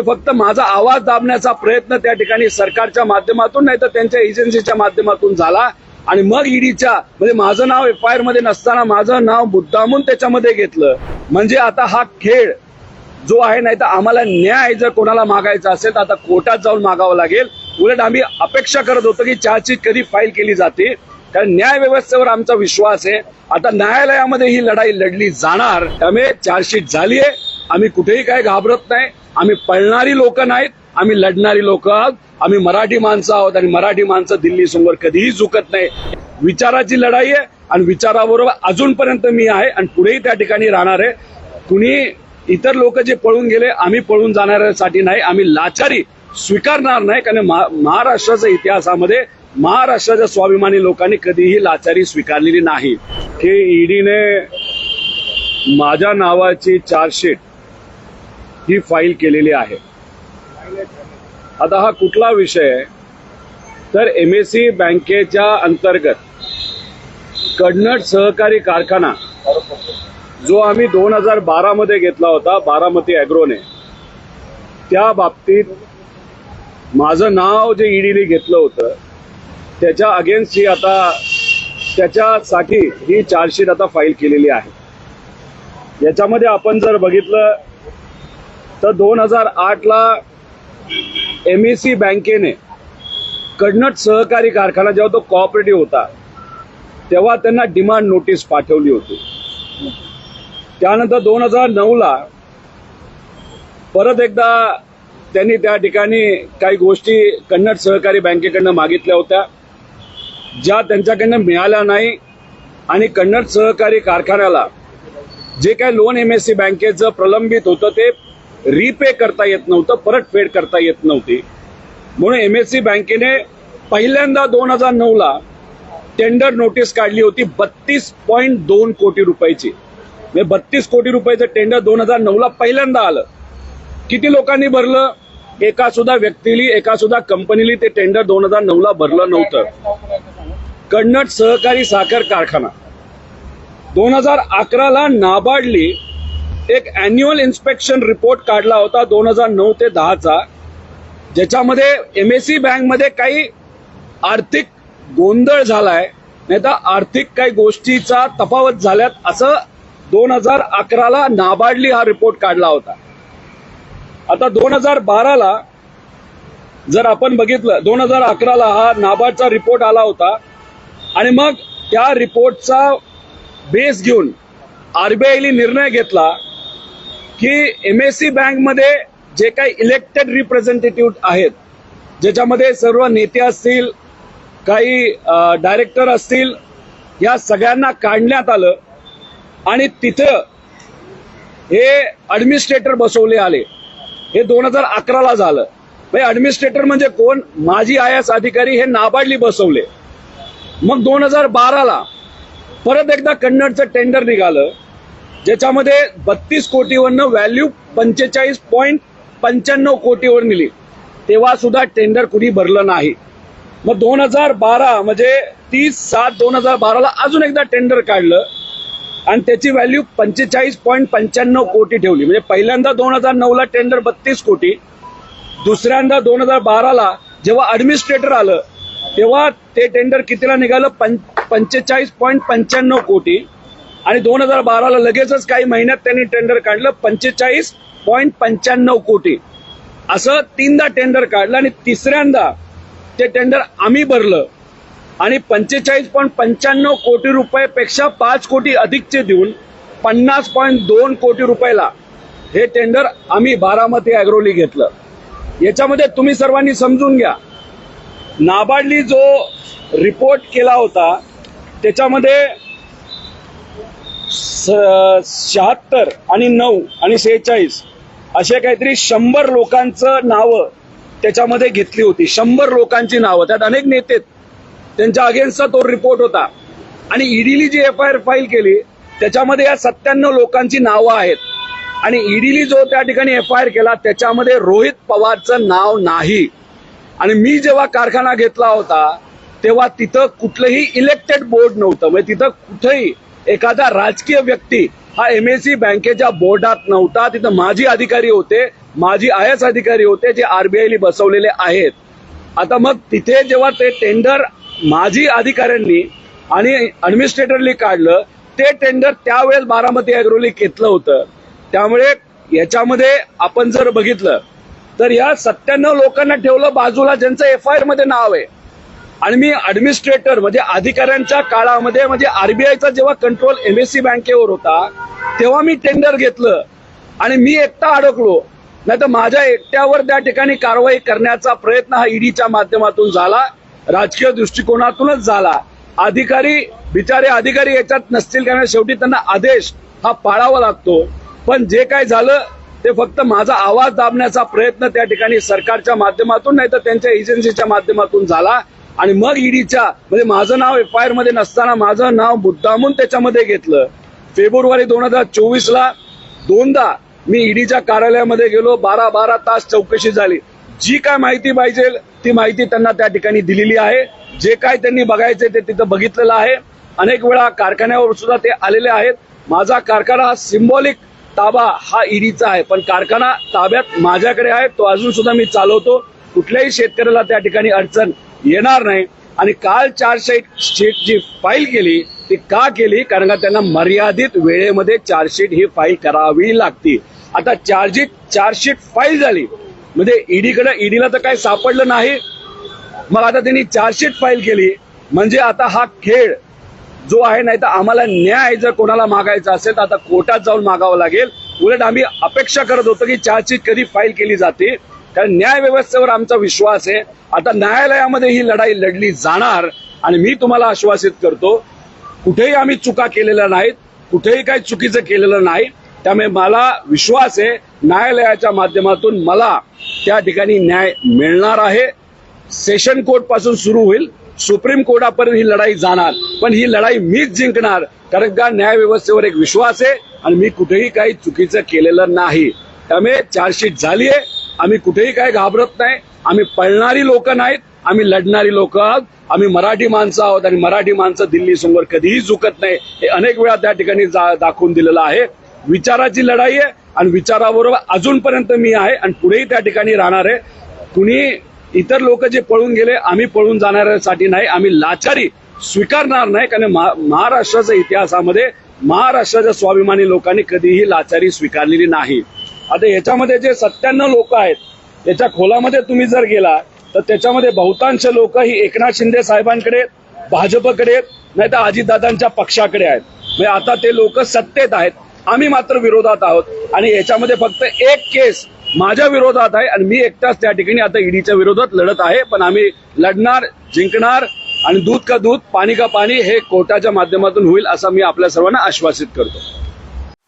ते फक्त माझा आवाज दाबण्याचा प्रयत्न त्या ठिकाणी सरकारच्या माध्यमातून नाही तर त्यांच्या एजन्सीच्या माध्यमातून झाला. आणि मग ईडीच्या म्हणजे माझं नाव एफ आय आरमध्ये नसताना माझं नाव मुद्दामून त्याच्यामध्ये घेतलं. म्हणजे आता हा खेळ जो आहे नाही तर आम्हाला न्याय जर कोणाला मागायचा असेल तर आता कोर्टात जाऊन मागावं लागेल. उलट आम्ही अपेक्षा करत होतो की चार्जशीट कधी फाईल केली जाते. कारण न्याय व्यवस्थेवर आमचा विश्वास आहे. आता न्यायालयामध्ये ही लढाई लढली जाणार. त्यामुळे चार्जशीट झाली आहे आम्ही कुठेही काय घाबरत नाही. आम्ही पळणारी लोक नाहीत आम्ही लढणारी लोक आहोत. आम्ही मराठी माणसं आहोत आणि मराठी माणसं दिल्ली समोर कधीही झुकत नाही. विचाराची लढाई आहे आणि विचाराबरोबर अजूनपर्यंत मी आहे आणि पुढेही त्या ठिकाणी राहणार आहे. कुणी इतर लोक जे पळून गेले आम्ही पळून जाणाऱ्यासाठी नाही आम्ही लाचारी स्वीकारणार नाही कारण महाराष्ट्राच्या इतिहासामध्ये महाराष्ट्राच्या स्वाभिमानी लोकांनी कधीही लाचारी स्वीकारलेली नाही. की ईडीने माझ्या नावाची चार्जशीट ही फाईल केलेली आहे. आता हा कुठला विषय आहे? तर एम एस सी बँकेच्या अंतर्गत कडनट सहकारी कारखाना जो आम्ही दोन हजार बारामध्ये घेतला होता बारामती अॅग्रोने त्या बाबतीत माझं नाव जे ईडीने घेतलं होतं त्याच्या अगेन्स्ट ही आता त्याच्यासाठी ही चार्जशीट आता फाईल केलेली आहे. याच्यामध्ये आपण जर बघितलं तर दोन हजार आठला एम ई सी बँकेने कडनट सहकारी कारखाना जेव्हा तो कॉपरेटिव्ह होता तेव्हा त्यांना डिमांड नोटीस पाठवली होती. त्यानंतर दोन हजार नऊला परत एकदा त्यांनी त्या ठिकाणी काही गोष्टी कन्नड सहकारी बँकेकडनं मागितल्या होत्या ज्या त्यांच्याकडनं मिळाल्या नाही आणि कन्नड सहकारी कारखान्याला जे काही लोन एम एस सी बँकेचं प्रलंबित होतं ते रिपे करता येत नव्हतं परतफेड करता येत नव्हती. म्हणून एम एस सी बँकेने पहिल्यांदा दोन हजार नऊला टेंडर नोटीस काढली होती बत्तीस पॉईंट दोन कोटी रुपयाची. म्हणजे बत्तीस कोटी रुपयाचं टेंडर दोन हजार नऊला पहिल्यांदा आलं. किती लोकांनी भरलं? एका सुद्धा व्यक्तीली एका सुद्धा कंपनीली ते टेंडर दोन हजार नऊला भरलं नव्हतं. कन्नड सहकारी साखर कारखाना. दोन हजार अकराला नाबार्डली एक अॅन्युअल इन्स्पेक्शन रिपोर्ट काढला होता दोन हजार नऊ ते दहाचा. ज्याच्यामध्ये एम एस सी बँकमध्ये काही आर्थिक गोंधळ झालाय नाही तर आर्थिक काही गोष्टीचा तफावत झाल्यात असं दोन हजार अकराला नाबार्डली हा रिपोर्ट काढला होता. आता दोन हजार बाराला जर आपण बघितलं दोन हजार अकराला हा नाबार्डचा रिपोर्ट आला होता. आणि मग त्या रिपोर्टचा बेस घेऊन आरबीआयने निर्णय घेतला. की एम एस सी बँकमध्ये जे काही इलेक्टेड रिप्रेझेंटेटिव्ह आहेत ज्याच्यामध्ये सर्व नेते असतील काही डायरेक्टर असतील या सगळ्यांना काढण्यात आलं आणि तिथं हे ॲडमिनिस्ट्रेटर बसवले आले. हे दोन हजार अकराला झालं. म्हणजे ॲडमिनिस्ट्रेटर म्हणजे कोण? माजी आय एस अधिकारी हे नाबार्डली बसवले. मग दोन हजार बाराला परत एकदा कन्नडचं टेंडर निघालं. ज्याच्यामध्ये बत्तीस कोटीवरनं व्हॅल्यू पंचेचाळीस पॉईंट पंच्याण्णव कोटीवर नेली तेव्हा सुद्धा टेंडर कुणी भरलं नाही. मग दोन हजार बारा म्हणजे तीस सात दोन हजार बाराला अजून एकदा टेंडर काढलं आणि त्याची व्हॅल्यू पंचेचाळीस पॉईंट पंच्याण्णव कोटी ठेवली. म्हणजे पहिल्यांदा दोन हजार नऊला टेंडर बत्तीस कोटी दुसऱ्यांदा दोन हजार बाराला जेव्हा ॲडमिनिस्ट्रेटर आलं तेव्हा ते टेंडर कितीला निघालं? पं पंचेचाळीस पॉईंट पंच्याण्णव कोटी. आणि दोन हजार बाराला लगेचच काही महिन्यात त्यांनी टेंडर काढलं पंचेचाळीस पॉईंट पंच्याण्णव कोटी. असं तीनदा टेंडर काढलं आणि तिसऱ्यांदा ते टेंडर आम्ही भरलं. आणि पंचेचाळीस पॉईंट पंच्याण्णव कोटी रुपयापेक्षा पाच कोटी अधिकचे देऊन पन्नास पॉईंट दोन कोटी रुपयाला हे टेंडर आम्ही बारामती अॅग्रोली घेतलं. याच्यामध्ये तुम्ही सर्वांनी समजून घ्या. नाबार्डली जो रिपोर्ट केला होता त्याच्यामध्ये शहात्तर आणि नऊ आणि सेहेचाळीस असे काहीतरी शंभर लोकांचं नावं त्याच्यामध्ये घेतली होती. शंभर लोकांची नावं. त्यात अनेक नेते त्यांच्या अगेन्स्टचा तो रिपोर्ट होता. आणि ईडीली जी एफ आय आर फाईल केली त्याच्यामध्ये या सत्त्याण्णव लोकांची नावं आहेत. आणि ईडीली जो त्या ठिकाणी एफ आय आर केला त्याच्यामध्ये रोहित पवारचं नाव नाही. आणि मी जेव्हा कारखाना घेतला होता तेव्हा तिथं कुठलंही इलेक्टेड बोर्ड नव्हतं. म्हणजे तिथं कुठंही एखादा राजकीय व्यक्ती हा एम एस सी बँकेच्या बोर्डात नव्हता तिथं माजी अधिकारी होते माजी आय एस अधिकारी होते जे आरबीआयला बसवलेले आहेत. आता मग तिथे जेव्हा ते टेंडर माजी अधिकाऱ्यांनी आणि ऍडमिनिस्ट्रेटरनी काढलं ते टेंडर त्यावेळेस बारामती अॅग्रोली घेतलं होतं. त्यामुळे याच्यामध्ये आपण जर बघितलं तर या सत्त्याण्णव लोकांना ठेवलं बाजूला ज्यांचं एफ आय आरमध्ये नाव आहे आणि मी ऍडमिनिस्ट्रेटर म्हणजे अधिकाऱ्यांच्या काळामध्ये म्हणजे आरबीआयचा जेव्हा कंट्रोल एमएससी बँकेवर होता तेव्हा मी टेंडर घेतलं. आणि मी एकटा अडकलो. नाही तर माझ्या एकट्यावर त्या ठिकाणी कारवाई करण्याचा प्रयत्न हा ईडीच्या माध्यमातून झाला. राजकीय दृष्टिकोनातूनच झाला. अधिकारी बिचारे अधिकारी याच्यात नसतील कारण शेवटी त्यांना आदेश हा पाळावा लागतो. पण जे काय झालं ते फक्त माझा आवाज दाबण्याचा प्रयत्न त्या ठिकाणी सरकारच्या माध्यमातून नाही तर त्यांच्या एजन्सीच्या माध्यमातून झाला. आणि मग ईडीच्या म्हणजे माझं नाव एफ आय आरमध्ये नसताना माझं नाव मुद्दामून त्याच्यामध्ये घेतलं. फेब्रुवारी दोन हजार चोवीस ला दोनदा मी ईडीच्या कार्यालयामध्ये गेलो. बारा बारा तास चौकशी झाली. जी काय माहिती पाहिजे ती माहिती त्यांना त्या ठिकाणी दिलेली आहे. जे काय त्यांनी बघायचे ते तिथं बघितलेलं आहे. अनेक वेळा कारखान्यावर सुद्धा ते आलेले आहेत. माझा कारखाना हा सिम्बॉलिक ताबा हा ईडीचा आहे. पण कारखाना ताब्यात माझ्याकडे आहे. तो अजून सुद्धा मी चालवतो. कुठल्याही शेतकऱ्याला त्या ठिकाणी अडचण येणार नाही. आणि काल चार्जशीट शीट जी फाईल केली ती का केली? कारण का त्यांना मर्यादित वेळेमध्ये चार्जशीट ही फाईल करावी लागती. आता चार्जशीट चार्जशीट फाईल झाली. म्हणजे ईडीकडे ईडीला तर काही सापडलं नाही. मग आता त्यांनी चार्जशीट फाईल केली. म्हणजे आता हा खेळ जो आहे नाही तर आम्हाला न्याय जर कोणाला मागायचा असेल तर आता कोर्टात जाऊन मागावं लागेल. उलट आम्ही अपेक्षा करत होतो की चार्जशीट कधी फाईल केली जाते? कारण न्याय व्यवस्थेवर आमचा विश्वास आहे. आता न्यायालयामध्ये ही लढाई लढली जाणार आणि मी तुम्हाला आश्वासित करतो कुठेही आम्ही चुका केलेल्या नाहीत कुठेही काही चुकीचं केलेलं नाही. त्यामुळे मला विश्वास आहे न्यायालयाच्या माध्यमातून मला त्या ठिकाणी न्याय मिळणार आहे. सेशन कोर्टपासून सुरू होईल सुप्रीम कोर्टापर्यंत ही लढाई जाणार. पण ही लढाई मीच जिंकणार कारण का न्याय व्यवस्थेवर एक विश्वास आहे आणि मी कुठेही काही चुकीचं केलेलं नाही. त्यामुळे चार्जशीट झाली आहे. आम्ही कुठेही काही घाबरत नाही. आम्ही पळणारी लोक नाहीत. आम्ही लढणारी लोक आहोत. आम्ही मराठी माणसं आहोत आणि मराठी माणसं दिल्ली समोर कधीही झुकत नाही. हे अनेक वेळा त्या ठिकाणी जा- दाखवून दिलेलं आहे. विचाराची लढाई आहे आणि विचाराबरोबर अजूनपर्यंत मी आहे आणि पुढेही त्या ठिकाणी राहणार आहे. कुणी इतर लोक जे पळून गेले आम्ही पळून जाणाऱ्यासाठी नाही. आम्ही लाचारी स्वीकारणार नाही. कारण महाराष्ट्राच्या इतिहासामध्ये महाराष्ट्राच्या स्वाभिमानी लोकांनी कधीही लाचारी स्वीकारलेली नाही. आता याच्यामध्ये जे सत्त्याण्णव लोक आहेत याच्या खोलामध्ये तुम्ही जर गेला तर त्याच्यामध्ये बहुतांश लोक ही एकनाथ शिंदे साहेबांकडे भाजपकडे नाही तर अजितदादांच्या पक्षाकडे आहेत. म्हणजे आता ते लोक सत्तेत आहेत. आम्ही मात्र विरोधात आहोत. आणि याच्यामध्ये फक्त एक केस माझ्या विरोधात आहे आणि मी एकटाच त्या ठिकाणी आता ईडीच्या विरोधात लढत आहे. पण आम्ही लढणार जिंकणार आणि दूध का दूध पाणी का पाणी हे कोर्टाच्या माध्यमातून होईल असं मी आपल्या सर्वांना आश्वासित करतो.